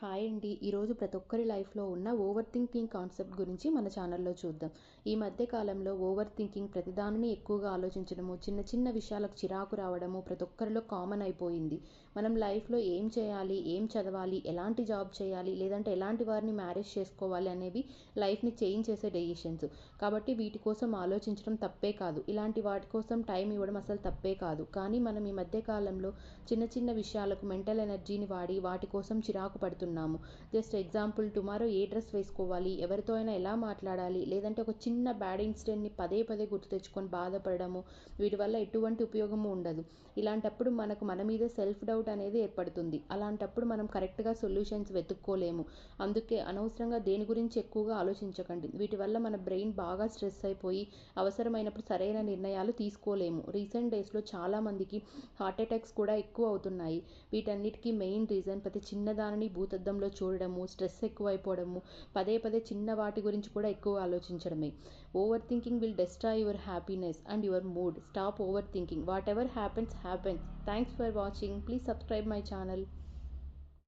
Hi అండి. ఈరోజు ప్రతి ఒక్కరి లైఫ్లో ఉన్న ఓవర్ థింకింగ్ కాన్సెప్ట్ గురించి మన ఛానల్లో చూద్దాం. ఈ మధ్య కాలంలో ఓవర్ థింకింగ్ ప్రతిదానిని ఎక్కువగా ఆలోచించడము చిన్న చిన్న విషయాలకు చిరాకు రావడము ప్రతి ఒక్కరిలో కామన్ అయిపోయింది. మనం లైఫ్లో ఏం చేయాలి ఏం చదవాలి ఎలాంటి జాబ్ చేయాలి లేదంటే ఎలాంటి వారిని మ్యారేజ్ చేసుకోవాలి అనేవి లైఫ్ని చేంజ్ చేసే డెసిషన్స్. కాబట్టి వీటి కోసం ఆలోచించడం తప్పే కాదు. ఇలాంటి వాటి కోసం టైం ఇవ్వడం అసలు తప్పే కాదు. కానీ మనం ఈ మధ్య కాలంలో చిన్న చిన్న విషయాలకు మెంటల్ ఎనర్జీని వాడి వాటి కోసం చిరాకు చేస్తున్నాము. జస్ట్ ఎగ్జాంపుల్ టుమారో ఏ డ్రెస్ వేసుకోవాలి ఎవరితో అయినా ఎలా మాట్లాడాలి లేదంటే ఒక చిన్న బ్యాడ్ ఇన్సిడెంట్ని పదే పదే గుర్తు తెచ్చుకొని బాధపడము వీటి వల్ల ఎటువంటి ఉపయోగము ఉండదు. ఇలాంటప్పుడు మనకు మన మీదే సెల్ఫ్ డౌట్ అనేది ఏర్పడుతుంది. అలాంటప్పుడు మనం కరెక్ట్గా సొల్యూషన్స్ వెతుక్కోలేము. అందుకే అనవసరంగా దేని గురించి ఎక్కువగా ఆలోచించకండి. వీటి వల్ల మన బ్రెయిన్ బాగా స్ట్రెస్ అయిపోయి అవసరమైనప్పుడు సరైన నిర్ణయాలు తీసుకోలేము. రీసెంట్ డేస్లో చాలామందికి హార్ట్ అటాక్స్ కూడా ఎక్కువ అవుతున్నాయి. వీటన్నిటికీ మెయిన్ రీజన్ ప్రతి చిన్నదానిని అబద్ధంలో చూడడము స్ట్రెస్ ఎక్కువైపోవడము పదే పదే చిన్న వాటి గురించి కూడా ఎక్కువ ఆలోచించడమే. Overthinking will destroy your happiness and your mood stop overthinking whatever happens happens thanks for watching please subscribe my channel